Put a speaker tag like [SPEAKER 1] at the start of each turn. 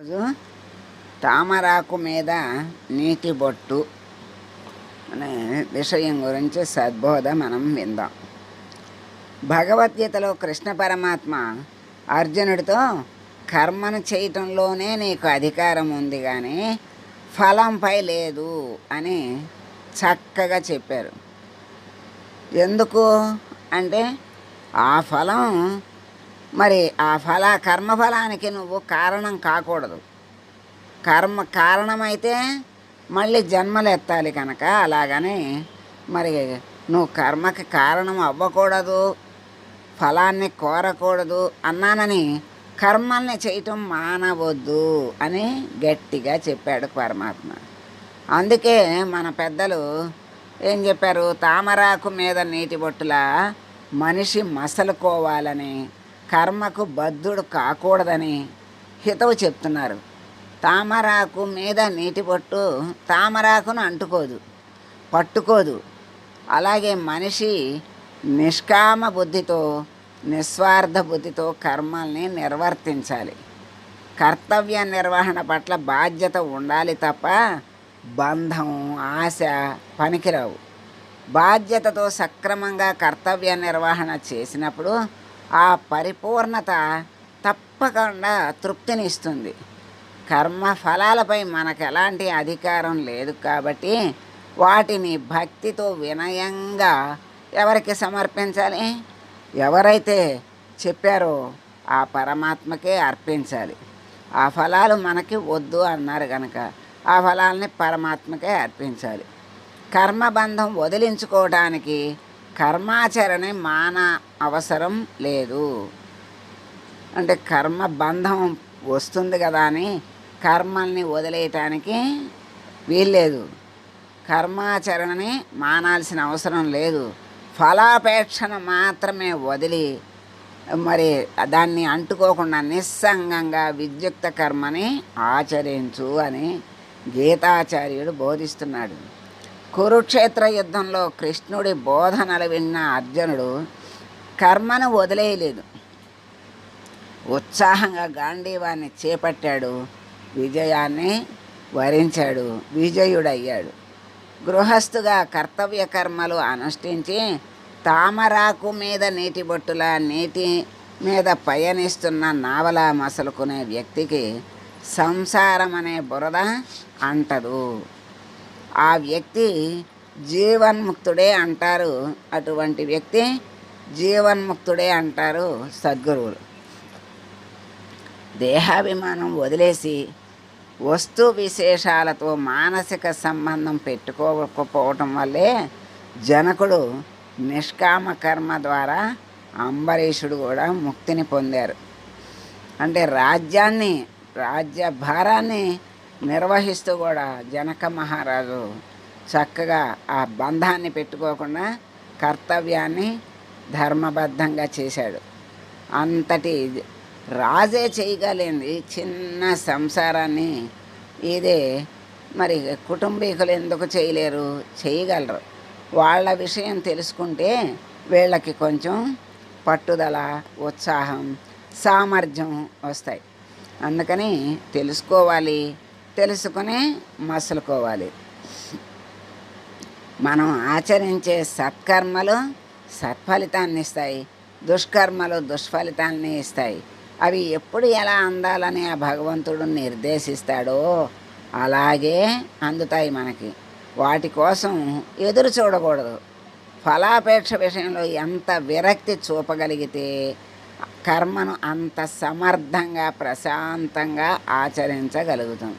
[SPEAKER 1] రోజు తామరాకు మీద నీటి బొట్టు అనే విషయం గురించి సద్బోధ మనం విందాం. భగవద్గీతలో కృష్ణ పరమాత్మ అర్జునుడితో కర్మను చేయటంలోనే నీకు అధికారం ఉంది కానీ ఫలంపై లేదు అని చక్కగా చెప్పారు. ఎందుకు? అంటే ఆ ఫలం మరి ఆ ఫల కర్మఫలానికి నువ్వు కారణం కాకూడదు. కర్మ కారణమైతే మళ్ళీ జన్మలు ఎత్తాలి కనుక అలాగని మరి నువ్వు కర్మకి కారణం అవ్వకూడదు ఫలాన్ని కోరకూడదు అన్నానని కర్మల్ని చేయటం మానవద్దు అని గట్టిగా చెప్పాడు పరమాత్మ. అందుకే మన పెద్దలు ఏం చెప్పారు? తామరాకు మీద నీటి బొట్టులా మనిషి మసలుకోవాలని కర్మకు బద్ధుడు కాకూడదని హితవు చెప్తున్నారు. తామరాకు మీద నీటి బొట్టు తామరాకును అంటుకోదు పట్టుకోదు. అలాగే మనిషి నిష్కామ బుద్ధితో నిస్వార్థ బుద్ధితో కర్మల్ని నిర్వర్తించాలి. కర్తవ్య నిర్వహణ పట్ల బాధ్యత ఉండాలి తప్ప బంధం ఆశ పనికిరావు. బాధ్యతతో సక్రమంగా కర్తవ్య నిర్వహణ చేసినప్పుడు ఆ పరిపూర్ణత తప్పకుండా తృప్తినిస్తుంది. కర్మ ఫలాలపై మనకు ఎలాంటి అధికారం లేదు కాబట్టి వాటిని భక్తితో వినయంగా ఎవరికి సమర్పించాలి? ఎవరైతే చెప్పారో ఆ పరమాత్మకే అర్పించాలి. ఆ ఫలాలు మనకి వద్దు అన్నారు కనుక ఆ ఫలాల్ని పరమాత్మకే అర్పించాలి. కర్మబంధం వదిలించుకోవడానికి కర్మాచరణ మాన అవసరం లేదు. అంటే కర్మ బంధం వస్తుంది కదా అని కర్మల్ని వదిలేయటానికి వీల్లేదు. కర్మాచరణని మానాల్సిన అవసరం లేదు. ఫలాపేక్షను మాత్రమే వదిలి మరి దాన్ని అంటుకోకుండా నిస్సంగంగా విద్యుక్త కర్మని ఆచరించు అని గీతాచార్యుడు బోధిస్తున్నాడు. కురుక్షేత్ర యుద్ధంలో కృష్ణుడి బోధనలు విన్న అర్జునుడు కర్మను వదిలేయలేదు. ఉత్సాహంగా గాంధీవాన్ని చేపట్టాడు. విజయాన్ని వరించాడు. విజయుడయ్యాడు. గృహస్థుగా కర్తవ్య కర్మలు అనుష్ఠించి తామరాకు మీద నీటి బొట్టుల నీటి మీద పయనిస్తున్న నావలా మసలుకునే వ్యక్తికి సంసారం అనే బురద అంటదు. ఆ వ్యక్తి జీవన్ముక్తుడే అంటారు. అటువంటి వ్యక్తి జీవన్ముక్తుడే అంటారు సద్గురువులు. దేహాభిమానం వదిలేసి వస్తు విశేషాలతో మానసిక సంబంధం పెట్టుకోకపోవటం వల్లే జనకుడు నిష్కామ కర్మ ద్వారా అంబరీషుడు కూడా ముక్తిని పొందారు. అంటే రాజ్యాన్ని రాజ్య భారాన్ని నిర్వహిస్తూ కూడా జనక మహారాజు చక్కగా ఆ బంధాన్ని పెట్టుకోకుండా కర్తవ్యాన్ని ధర్మబద్ధంగా చేశాడు. అంతటి రాజే చేయగలిగింది చిన్న సంసారాన్ని. ఇదే మరి కుటుంబీకులు ఎందుకు చేయలేరు? చేయగలరు. వాళ్ళ విషయం తెలుసుకుంటే వీళ్ళకి కొంచెం పట్టుదల ఉత్సాహం సామర్థ్యం వస్తాయి. అందుకని తెలుసుకోవాలి. తెలుసుకుని మసులుకోవాలి. మనం ఆచరించే సత్కర్మలు సత్ఫలితాన్ని ఇస్తాయి. దుష్కర్మలు దుష్ఫలితాన్ని ఇస్తాయి. అవి ఎప్పుడు ఎలా అందాలని ఆ భగవంతుడు నిర్దేశిస్తాడో అలాగే అందుతాయి మనకి. వాటి కోసం ఎదురు చూడకూడదు. ఫలాపేక్ష విషయంలో ఎంత విరక్తి చూపగలిగితే కర్మను అంత సమర్థంగా ప్రశాంతంగా ఆచరించగలుగుతాం.